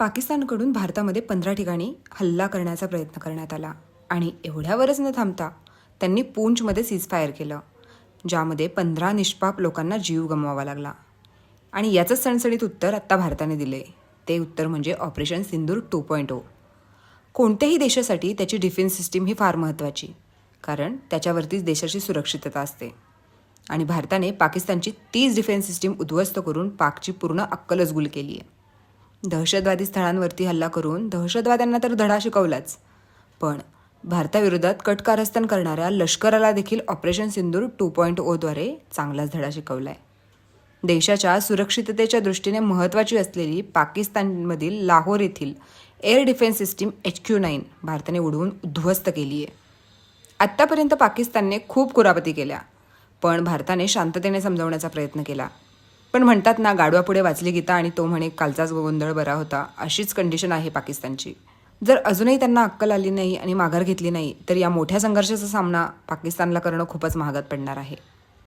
पाकिस्तानकडून भारतामध्ये पंधरा ठिकाणी हल्ला करण्याचा प्रयत्न करण्यात आला. आणि एवढ्यावरच न थांबता त्यांनी पूंचमध्ये सीजफायर केलं ज्यामध्ये पंधरा निष्पाप लोकांना जीव गमवावा लागला. आणि याचंच सणसणीत उत्तर आत्ता भारताने दिले. ते उत्तर म्हणजे operation Sindoor two point O. कोणत्याही देशासाठी त्याची डिफेन्स सिस्टीम ही फार महत्त्वाची कारण त्याच्यावरतीच देशाची सुरक्षितता असते. आणि भारताने पाकिस्तानची तीच डिफेन्स सिस्टीम उद्ध्वस्त करून पाकची पूर्ण अक्कलचगुल केली आहे दहशतवादी स्थळांवरती हल्ला करून दहशतवाद्यांना तर धडा शिकवलाच. पण भारताविरोधात कटकारस्थान करणाऱ्या लष्कराला देखील ऑपरेशन सिंदूर टू पॉईंट ओद्वारे चांगलाच धडा शिकवला आहे देशाच्या सुरक्षिततेच्या दृष्टीने महत्त्वाची असलेली पाकिस्तानमधील लाहोर येथील air defence system H Q nine भारताने उडवून उद्ध्वस्त केली आहे आत्तापर्यंत पाकिस्तानने खूप कुरापती केल्या पण भारताने शांततेने समजावण्याचा प्रयत्न केला. पण म्हणतात ना गाडवापुढे वाचली गीता आणि तो म्हणे कालचाच गोंधळ बरा होता. अशीच कंडिशन आहे पाकिस्तानची. जर अजूनही त्यांना अक्कल आली नाही आणि माघार घेतली नाही तर या मोठ्या संघर्षाचा सामना पाकिस्तानला करणं खूपच महागात पडणार आहे.